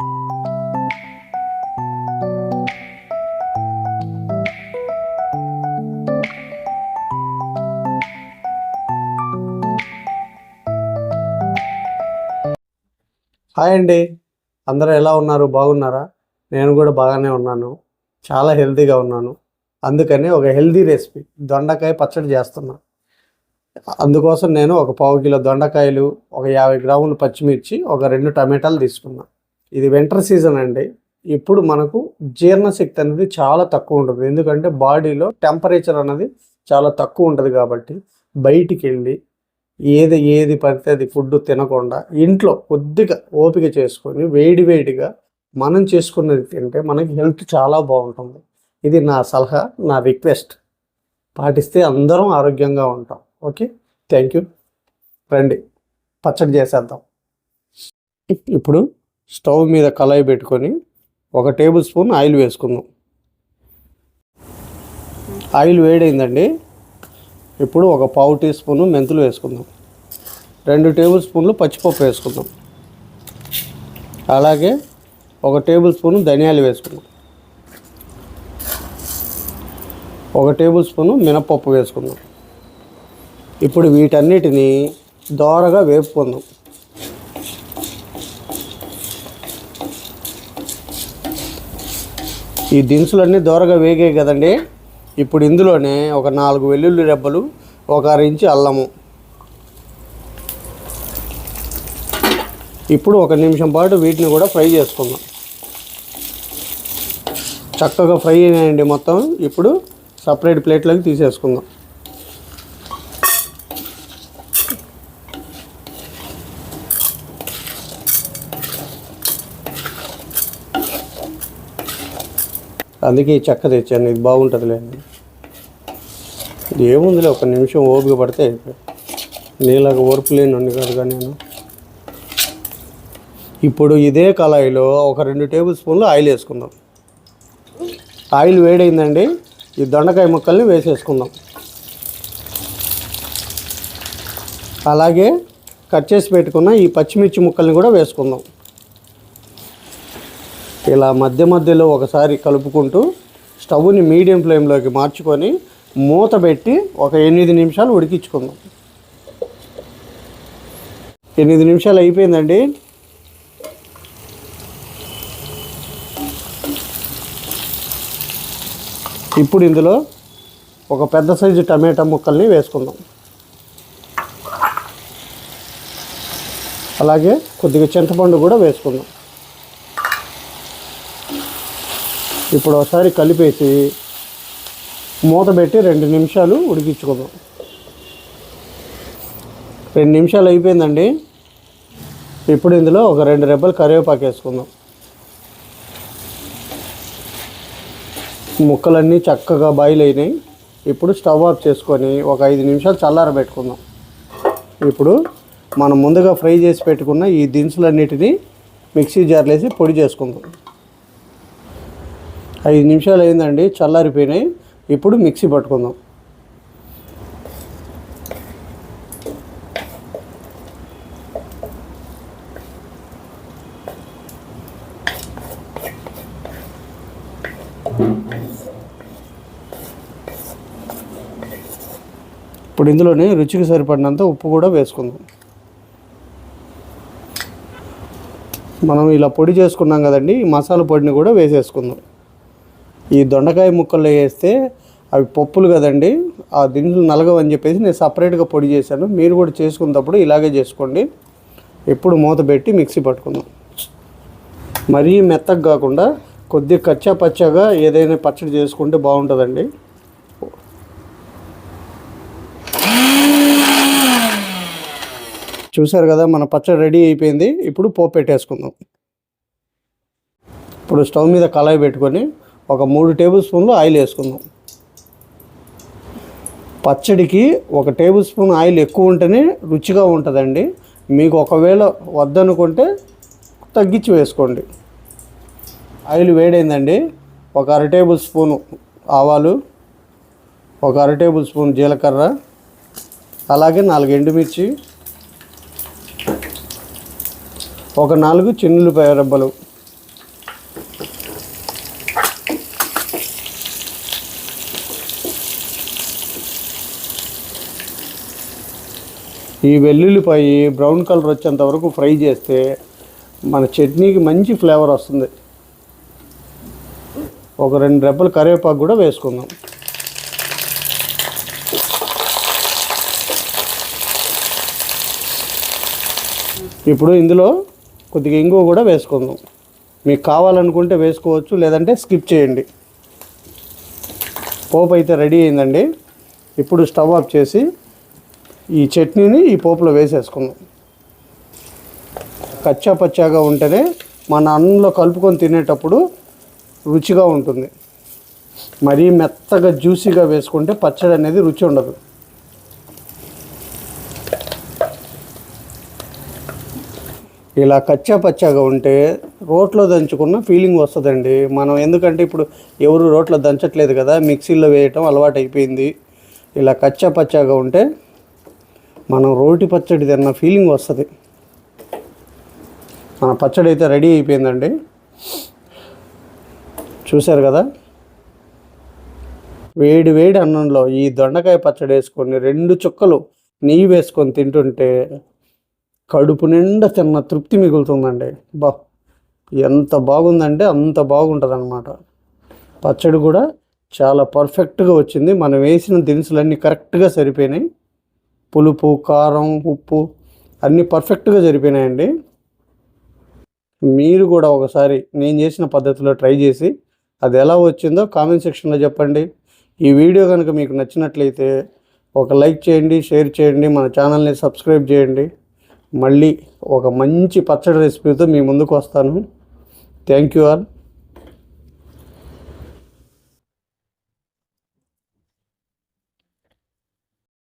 Hi అండి. అందరూ ఎలా ఉన్నారు? బాగున్నారా? నేను కూడా బాగానే ఉన్నాను. చాలా హెల్తీగా ఉన్నాను. అందుకని ఒక హెల్తీ రెసిపీ. దొండకాయ పచ్చడి చేస్తున్నా. అందుకోసం నేను ఒక పావు కిలో దొండకాయలు ఒక యాభై గ్రాములు పచ్చిమిర్చి ఒక రెండు టమాటాలు తీసుకున్నాను ఇది వింటర్ సీజన్ అండి. ఇప్పుడు మనకు జీర్ణశక్తి అనేది చాలా తక్కువ ఉంటుంది. ఎందుకంటే బాడీలో టెంపరేచర్ అనేది చాలా తక్కువ ఉంటుంది కాబట్టి బయటికి వెళ్ళి ఏది ఏది పడితే అది ఫుడ్ తినకుండా ఇంట్లో కొద్దిగా ఓపిక చేసుకొని వేడి వేడిగా మనం చేసుకున్నది తింటే మనకి హెల్త్ చాలా బాగుంటుంది. ఇది నా సలహా నా రిక్వెస్ట్ పాటిస్తే అందరం ఆరోగ్యంగా ఉంటాం. ఓకే? థ్యాంక్ యూ రండి. పచ్చడి చేసేద్దాం. ఇప్పుడు స్టవ్ మీద కళాయి పెట్టుకొని ఒక టేబుల్ స్పూన్ ఆయిల్ వేసుకుందాం. ఆయిల్ వేడైందండి. ఇప్పుడు ఒక పావు టీ స్పూను మెంతులు వేసుకుందాం. రెండు టేబుల్ స్పూన్లు పచ్చిపప్పు వేసుకుందాం. అలాగే ఒక టేబుల్ స్పూను ధనియాలు వేసుకుందాం. ఒక టేబుల్ స్పూను మినపప్పు వేసుకుందాం. ఇప్పుడు వీటన్నిటిని దోరగా వేపుకుందాం. ఈ దినుసులన్నీ దోరగా వేగాయి కదండి. ఇప్పుడు ఇందులోనే ఒక నాలుగు వెల్లుల్లి రెబ్బలు ఒక అరించి అల్లము. ఇప్పుడు ఒక నిమిషం పాటు వీటిని కూడా ఫ్రై చేసుకుందాం. చక్కగా ఫ్రై అయినాయండి మొత్తం. ఇప్పుడు సపరేట్ ప్లేట్లోకి తీసేసుకుందాం. అందుకే ఈ చెక్క తెచ్చాను ఇది బాగుంటుందిలే ఇది ఏముందిలే ఒక నిమిషం ఓపిక పడితే అయిపోయి. నీలాగా ఓర్పు లేని కాదుగా నేను. ఇప్పుడు ఇదే కళాయిలో ఒక రెండు టేబుల్ స్పూన్లు ఆయిల్ వేసుకుందాం. ఆయిల్ వేడైందండి ఈ దొండకాయ ముక్కల్ని వేసేసుకుందాం. అలాగే కట్ చేసి పెట్టుకున్న ఈ పచ్చిమిర్చి ముక్కల్ని కూడా వేసుకుందాం. ఇలా మధ్య మధ్యలో ఒకసారి కలుపుకుంటూ స్టవ్ని మీడియం ఫ్లేమ్లోకి మార్చుకొని మూత పెట్టి ఒక ఎనిమిది నిమిషాలు ఉడికించుకుందాం. ఎనిమిది నిమిషాలు అయిపోయిందండి. ఇప్పుడు ఇందులో ఒక పెద్ద సైజు టమాటా ముక్కల్ని వేసుకుందాం. అలాగే కొద్దిగా చింతపండు కూడా వేసుకుందాం. ఇప్పుడు ఒకసారి కలిపేసి మూత పెట్టి రెండు నిమిషాలు ఉడికించుకుందాం. రెండు నిమిషాలు అయిపోయిందండి. ఇప్పుడు ఇందులో ఒక రెండు రెబ్బలు కరివేపాకు వేసుకుందాం. ముక్కలన్నీ చక్కగా బాయిల్ అయినాయి. ఇప్పుడు స్టవ్ ఆఫ్ చేసుకొని ఒక ఐదు నిమిషాలు చల్లారబెట్టుకుందాం. ఇప్పుడు మనం ముందుగా ఫ్రై చేసి పెట్టుకున్న ఈ దినుసులన్నిటినీ మిక్సీ జార్లో వేసి పొడి చేసుకుందాం. ఐదు నిమిషాలు అయిందండి చల్లారిపోయినాయి. ఇప్పుడు మిక్సీ పట్టుకుందాం. ఇప్పుడు ఇందులోనే రుచికి సరిపడినంత ఉప్పు కూడా వేసుకుందాం. మనం ఇలా పొడి చేసుకున్నాం కదండి ఈ మసాలా పొడిని కూడా వేసేసుకుందాం. ఈ దొండకాయ ముక్కల్లో వేస్తే అవి పప్పులు కదండి ఆ దినుసులు నలగవని చెప్పేసి నేను సపరేట్గా పొడి చేశాను. మీరు కూడా చేసుకున్నప్పుడు ఇలాగే చేసుకోండి. ఎప్పుడు మూత పెట్టి మిక్సీ పట్టుకుందాం. మరీ మెత్తగా కాకుండా కొద్దిగా కచ్చా పచ్చగా ఏదైనా పచ్చడి చేసుకుంటే బాగుంటుందండి. చూసారు కదా మన పచ్చడి రెడీ అయిపోయింది. ఇప్పుడు పోపు పెట్టేసుకుందాం. ఇప్పుడు స్టవ్ మీద కళాయి పెట్టుకొని ఒక మూడు టేబుల్ స్పూన్లు ఆయిల్ వేసుకుందాం. పచ్చడికి ఒక టేబుల్ స్పూన్ ఆయిల్ ఎక్కువ ఉంటేనే రుచిగా ఉంటుందండి. మీకు ఒకవేళ వద్దనుకుంటే తగ్గించి వేసుకోండి. ఆయిల్ వేడైందండి. ఒక అర టేబుల్ స్పూను ఆవాలు ఒక అర టేబుల్ స్పూన్ జీలకర్ర అలాగే నాలుగు ఎండుమిర్చి ఒక నాలుగు చిన్నులపాయ రెబ్బలు. ఈ వెల్లుల్లిపాయి బ్రౌన్ కలర్ వచ్చేంత వరకు ఫ్రై చేస్తే మన చట్నీకి మంచి ఫ్లేవర్ వస్తుంది. ఒక రెండు రెబ్బలు కరివేపాకు కూడా వేసుకుందాం. ఇప్పుడు ఇందులో కొద్దిగా ఇంగువ కూడా వేసుకుందాం. మీకు కావాలనుకుంటే వేసుకోవచ్చు లేదంటే స్కిప్ చేయండి. పోపు అయితే రెడీ అయిందండి. ఇప్పుడు స్టవ్ ఆఫ్ చేసి ఈ చట్నీని ఈ పోపులో వేసేసుకుందాం. కచ్చా పచ్చాగా ఉంటేనే మన అన్నంలో కలుపుకొని తినేటప్పుడు రుచిగా ఉంటుంది. మరీ మెత్తగా జ్యూసీగా వేసుకుంటే పచ్చడి అనేది రుచి ఉండదు. ఇలా కచ్చా పచ్చాగా ఉంటే రోట్లో దంచుకున్న ఫీలింగ్ వస్తుందండి. మనం ఎందుకంటే ఇప్పుడు ఎవరు రోట్లో దంచట్లేదు కదా మిక్సీలో వేయటం అలవాటు అయిపోయింది ఇలా కచ్చా పచ్చాగా ఉంటే మనం రోటి పచ్చడి తిన్న ఫీలింగ్ వస్తుంది. మన పచ్చడి అయితే రెడీ అయిపోయిందండి. చూశారు కదా? వేడి వేడి అన్నంలో ఈ దొండకాయ పచ్చడి వేసుకొని రెండు చుక్కలు నెయ్యి వేసుకొని తింటుంటే కడుపు నిండా తిన్న తృప్తి మిగులుతుందండి. బా ఎంత బాగుందంటే అంత బాగుంటుంది అనమాట పచ్చడి కూడా చాలా పర్ఫెక్ట్గా వచ్చింది. మనం వేసిన దినుసులన్నీ కరెక్ట్గా సరిపోయినాయి. పులుపు కారం ఉప్పు అన్నీ పర్ఫెక్ట్గా జరిపినాయండి. మీరు కూడా ఒకసారి నేను చేసిన పద్ధతిలో ట్రై చేసి అది ఎలా వచ్చిందో కామెంట్ సెక్షన్లో చెప్పండి. ఈ వీడియో కనుక మీకు నచ్చినట్లయితే ఒక లైక్ చేయండి షేర్ చేయండి మన ఛానల్ని సబ్స్క్రైబ్ చేయండి. మళ్ళీ ఒక మంచి పచ్చడి రెసిపీతో మీ ముందుకు వస్తాను. Thank you all.